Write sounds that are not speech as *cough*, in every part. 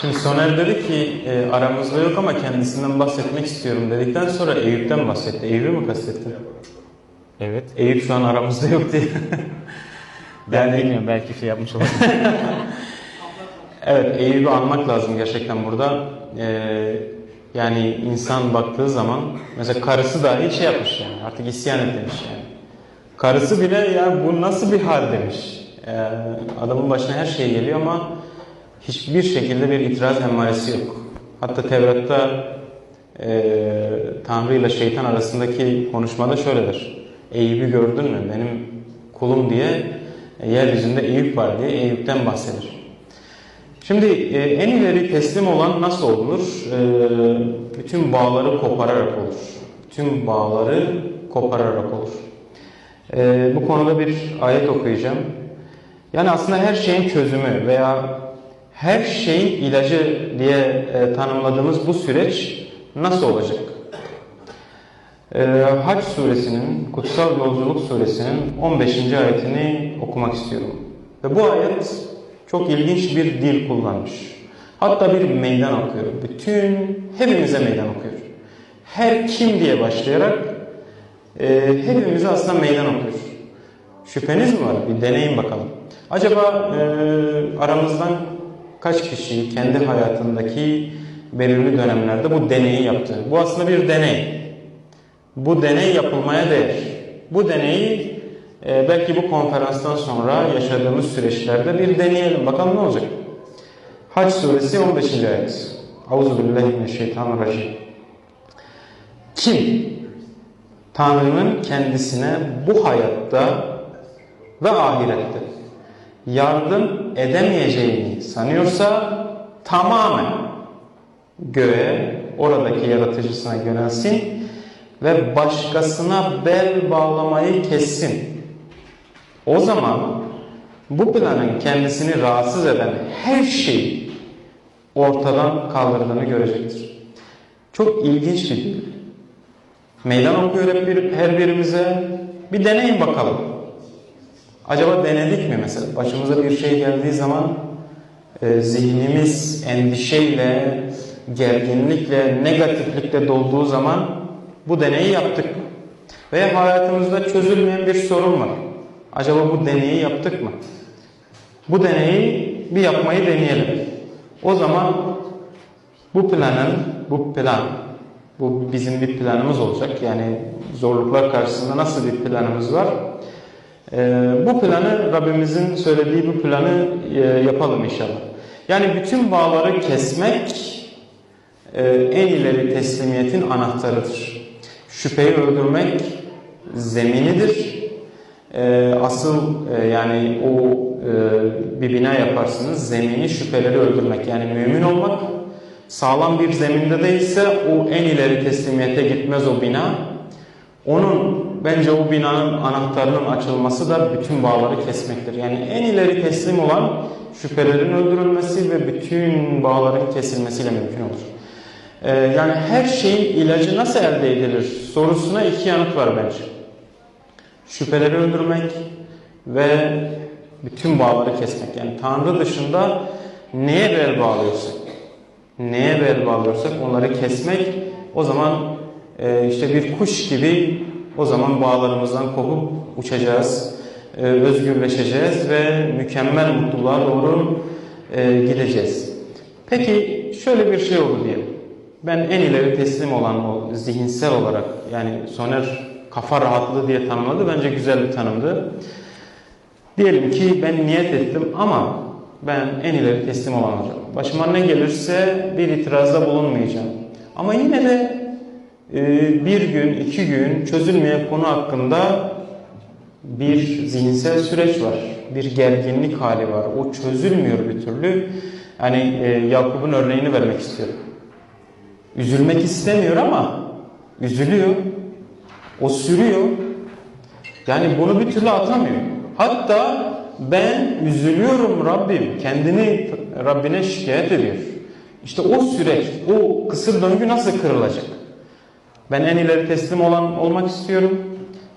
Şimdi Soner dedi ki e, aramızda yok ama kendisinden bahsetmek istiyorum dedikten sonra Eyüp'ten bahsetti. Eyüp'ü mü kastettin? Evet. Eyüp şu an aramızda yok diye. Ben Yani- bilmiyorum belki şey yapmış olabilir. *laughs* evet Eyüp'ü anmak lazım gerçekten burada. Ee, yani insan baktığı zaman mesela karısı dahi şey yapmış yani artık isyan et demiş yani. Karısı bile ya bu nasıl bir hal demiş. Ee, adamın başına her şey geliyor ama hiçbir şekilde bir itiraz emmaresi yok. Hatta Tevrat'ta e, Tanrı ile şeytan arasındaki konuşmada şöyledir. Eyüp'ü gördün mü? Benim kulum diye e, yeryüzünde Eyüp var diye Eyüp'ten bahseder. Şimdi e, en ileri teslim olan nasıl olur? E, bütün bağları kopararak olur. Bütün bağları kopararak olur. E, bu konuda bir ayet okuyacağım. Yani aslında her şeyin çözümü veya her şeyin ilacı diye e, tanımladığımız bu süreç nasıl olacak? E, Hac suresinin, Kutsal Yolculuk suresinin 15. ayetini okumak istiyorum. Ve bu ayet çok ilginç bir dil kullanmış. Hatta bir meydan okuyor. Bütün hepimize meydan okuyor. Her kim diye başlayarak e, hepimize aslında meydan okuyor. Şüpheniz mi var? Bir deneyin bakalım. Acaba e, aramızdan kaç kişi kendi hayatındaki belirli dönemlerde bu deneyi yaptı? Bu aslında bir deney. Bu deney yapılmaya değer. Bu deneyi e, belki bu konferanstan sonra yaşadığımız süreçlerde bir deneyelim. Bakalım ne olacak? Hac suresi 15. ayet. Euzubillahimineşşeytanirracim. Kim Tanrı'nın kendisine bu hayatta ve ahirette yardım edemeyeceğini sanıyorsa tamamen göğe oradaki yaratıcısına yönelsin ve başkasına bel bağlamayı kessin. O zaman bu planın kendisini rahatsız eden her şeyi ortadan kaldırdığını görecektir. Çok ilginç bir dil. Meydan okuyor hep bir, her birimize. Bir deneyin bakalım. Acaba denedik mi mesela? Başımıza bir şey geldiği zaman e, zihnimiz endişeyle, gerginlikle, negatiflikle dolduğu zaman bu deneyi yaptık. Veya hayatımızda çözülmeyen bir sorun var. Acaba bu deneyi yaptık mı? Bu deneyi bir yapmayı deneyelim. O zaman bu planın, bu plan, bu bizim bir planımız olacak. Yani zorluklar karşısında nasıl bir planımız var? Ee, bu planı Rabbimizin söylediği bu planı e, yapalım inşallah. Yani bütün bağları kesmek e, en ileri teslimiyetin anahtarıdır. Şüpheyi öldürmek zeminidir. E, asıl yani o e, bir bina yaparsınız zemini şüpheleri öldürmek yani mümin olmak sağlam bir zeminde değilse o en ileri teslimiyete gitmez o bina. Onun bence o binanın anahtarının açılması da bütün bağları kesmektir. Yani en ileri teslim olan şüphelerin öldürülmesi ve bütün bağların kesilmesiyle mümkün olur. Ee, yani her şeyin ilacı nasıl elde edilir sorusuna iki yanıt var bence. Şüpheleri öldürmek ve bütün bağları kesmek. Yani Tanrı dışında neye bel bağlıyorsak, neye bel bağlıyorsak onları kesmek o zaman e, işte bir kuş gibi o zaman bağlarımızdan kopup uçacağız, e, özgürleşeceğiz ve mükemmel mutluluğa doğru e, gideceğiz. Peki şöyle bir şey olur diyelim. Ben en ileri teslim olan o zihinsel olarak yani Soner kafa rahatlığı diye tanımladı. Bence güzel bir tanımdı. Diyelim ki ben niyet ettim ama ben en ileri teslim olan olacağım. Başıma ne gelirse bir itirazda bulunmayacağım. Ama yine de bir gün, iki gün çözülmeyen konu hakkında bir zihinsel süreç var. Bir gerginlik hali var. O çözülmüyor bir türlü. Yani e, Yakup'un örneğini vermek istiyorum. Üzülmek istemiyor ama üzülüyor. O sürüyor. Yani bunu bir türlü atamıyor. Hatta ben üzülüyorum Rabbim. Kendini Rabbine şikayet ediyor. İşte o süreç, o kısır döngü nasıl kırılacak? Ben en ileri teslim olan olmak istiyorum.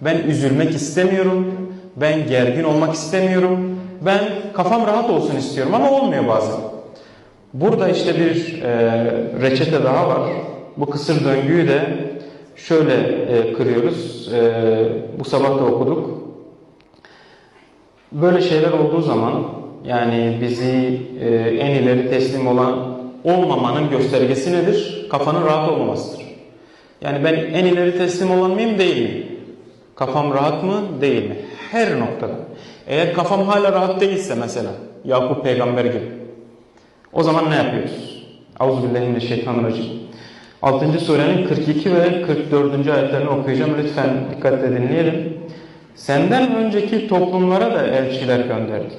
Ben üzülmek istemiyorum. Ben gergin olmak istemiyorum. Ben kafam rahat olsun istiyorum ama olmuyor bazen. Burada işte bir e, reçete daha var. Bu kısır döngüyü de şöyle e, kırıyoruz. E, bu sabah da okuduk. Böyle şeyler olduğu zaman yani bizi e, en ileri teslim olan olmamanın göstergesi nedir? Kafanın rahat olmamasıdır. Yani ben en ileri teslim olan mıyım değil mi? Kafam rahat mı değil mi? Her noktada. Eğer kafam hala rahat değilse mesela Yakup peygamber gibi o zaman ne yapıyoruz? Euzubillahimineşşeytanirracim. 6. surenin 42 ve 44. ayetlerini okuyacağım. Lütfen dikkatle dinleyelim. Senden önceki toplumlara da elçiler gönderdik.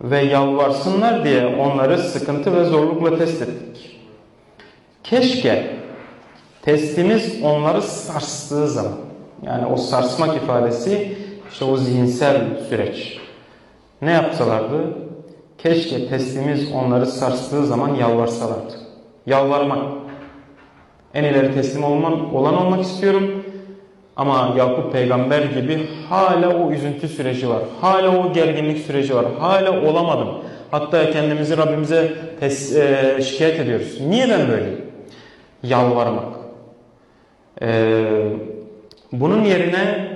Ve yalvarsınlar diye onları sıkıntı ve zorlukla test ettik. Keşke testimiz onları sarstığı zaman, yani o sarsmak ifadesi işte o zihinsel süreç. Ne yapsalardı? Keşke testimiz onları sarstığı zaman yalvarsalardı. Yalvarmak. En ileri teslim olman, olan olmak istiyorum. Ama Yakup peygamber gibi hala o üzüntü süreci var. Hala o gerginlik süreci var. Hala olamadım. Hatta kendimizi Rabbimize tes, e, şikayet ediyoruz. Niye ben böyleyim? Yalvarmak. E, bunun yerine